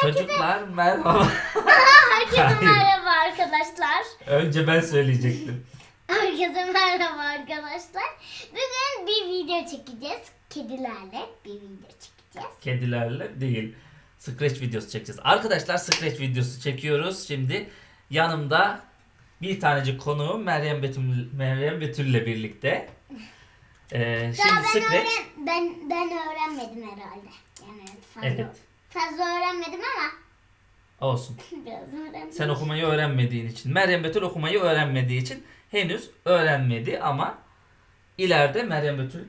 Çocuklar merhaba. Herkese merhaba arkadaşlar. Önce ben söyleyecektim. Herkese merhaba arkadaşlar. Bugün bir video çekeceğiz. Kedilerle bir video çekeceğiz. Kedilerle değil. Scratch videosu çekeceğiz. Arkadaşlar Scratch videosu çekiyoruz. Şimdi yanımda bir tanecik konuğum Meryem Betül Meryem Betül'le birlikte. Ee, Daha şimdi ben, Scratch öğren, ben, ben öğrenmedim herhalde. Yani fazla, Evet. Fazla öğrenmedim ama olsun. biraz öğrendim. Sen okumayı öğrenmediğin için. Meryem Betül okumayı öğrenmediği için henüz öğrenmedi ama ileride Meryem Betül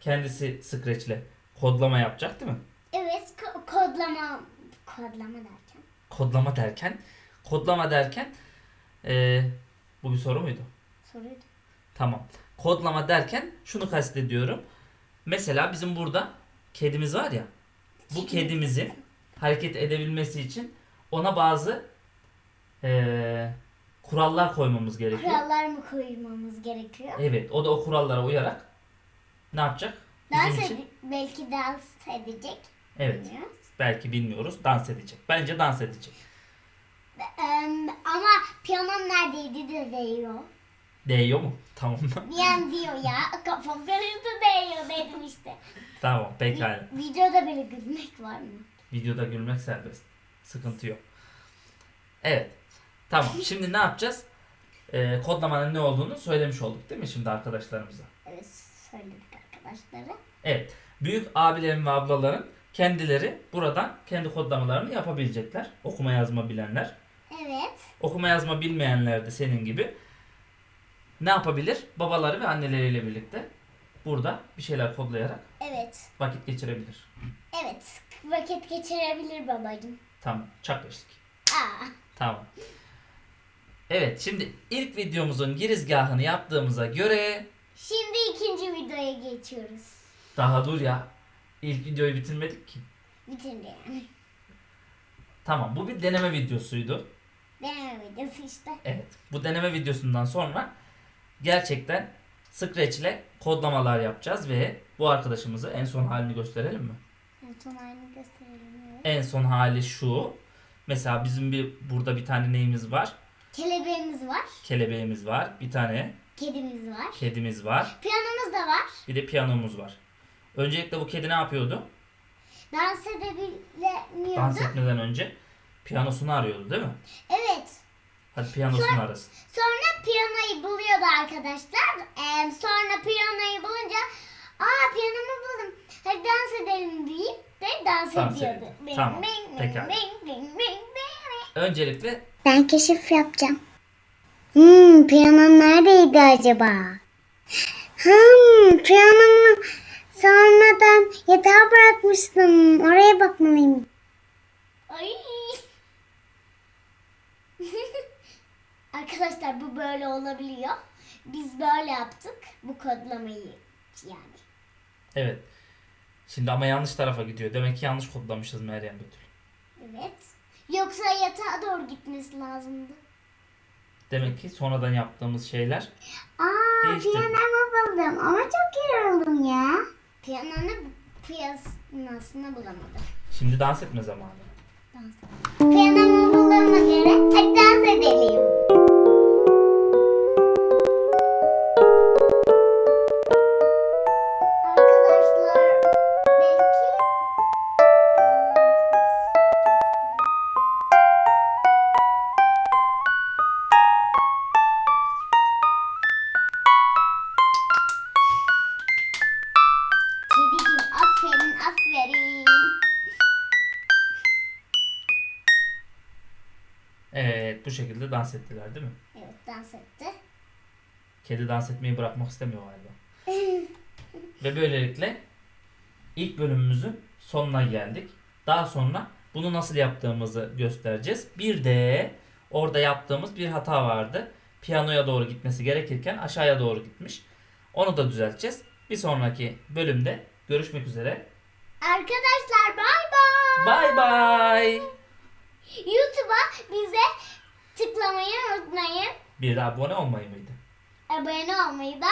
kendisi Scratch'le kodlama yapacak değil mi? Evet ko- kodlama kodlama derken. Kodlama derken kodlama derken ee, bu bir soru muydu? Soruydu. Tamam. Kodlama derken şunu kastediyorum. Mesela bizim burada kedimiz var ya. Bu kedimizin hareket edebilmesi için ona bazı eee, kurallar koymamız gerekiyor. Kurallar mı koymamız gerekiyor? Evet, o da o kurallara uyarak ne yapacak? Bizim Dans için. ede- belki dans edecek. Evet, Bilmiyoruz. belki bilmiyoruz. Dans edecek. Bence dans edecek. Em, ama piyanom neredeydi de değiyor. Değiyor mu? Tamam. Niye diyor ya? Kafam karıştı değiyor dedim işte. tamam, pekala. Videoda böyle gülmek var mı? Videoda gülmek serbest. Sıkıntı yok. Evet. Tamam. Şimdi ne yapacağız? Ee, kodlamanın ne olduğunu söylemiş olduk değil mi şimdi arkadaşlarımıza? Evet söyledik arkadaşlara. Evet. Büyük abilerin ve ablaların kendileri buradan kendi kodlamalarını yapabilecekler. Okuma yazma bilenler. Evet. Okuma yazma bilmeyenler de senin gibi ne yapabilir? Babaları ve anneleriyle birlikte burada bir şeyler kodlayarak Evet. vakit geçirebilir. Evet. Vakit geçirebilir babacığım. Tamam. Çak geçtik. Aa. Tamam. Evet şimdi ilk videomuzun girizgahını yaptığımıza göre Şimdi ikinci videoya geçiyoruz. daha dur ya. İlk videoyu bitirmedik ki. Bitirdi yani. Tamam bu bir deneme videosuydu. Deneme videosu işte. Evet bu deneme videosundan sonra gerçekten Scratch ile kodlamalar yapacağız ve bu arkadaşımızı en son halini gösterelim mi? En son halini gösterelim. Evet. En son hali şu. Mesela bizim bir burada bir tane neyimiz var? Kelebeğimiz var. Kelebeğimiz var. Bir tane Kedimiz var. kedimiz var. Piyanomuz da var. Bir de piyanomuz var. Öncelikle bu kedi ne yapıyordu? Dans edebilemiyordu. Dans etmeden önce piyanosunu arıyordu değil mi? Evet. Hadi piyanosunu arasın. Sonra piyanoyu buluyordu arkadaşlar. Ee, sonra piyanoyu bulunca aa piyanomu buldum. Hadi dans edelim deyip de dans, Dans ediyordu. ediyor. Bing, Tamam, bing, bing, pekala. bing, bing, bing, bing. Öncelikle Ben keşif yapacağım. Hmm, piyanom neredeydi acaba? Hmm, piyanomu sonradan yatağa bırakmıştım. Oraya bakmalıyım. Arkadaşlar bu böyle olabiliyor. Biz böyle yaptık bu kodlamayı yani. evet. Şimdi ama yanlış tarafa gidiyor. Demek ki yanlış kodlamışız Meryem Betül. Evet. Yoksa yatağa doğru gitmesi lazımdı. Demek ki sonradan yaptığımız şeyler Aa, piyanomu buldum ama çok yoruldum ya. Piyanonu piyanosunu bulamadım. şimdi dans etme zamanı. Piyanomu bulduğuma göre hadi dans edelim. Evet bu şekilde dans ettiler değil mi? Evet dans etti. Kedi dans etmeyi bırakmak istemiyor galiba. Ve böylelikle ilk bölümümüzün sonuna geldik. Daha sonra bunu nasıl yaptığımızı göstereceğiz. Bir de orada yaptığımız bir hata vardı. Piyanoya doğru gitmesi gerekirken aşağıya doğru gitmiş. Onu da düzelteceğiz. Bir sonraki bölümde görüşmek üzere. Arkadaşlar bay bay. Bay bay. YouTube'a bize tıklamayı unutmayın. Bir de abone olmayı mıydı? Abone olmayı da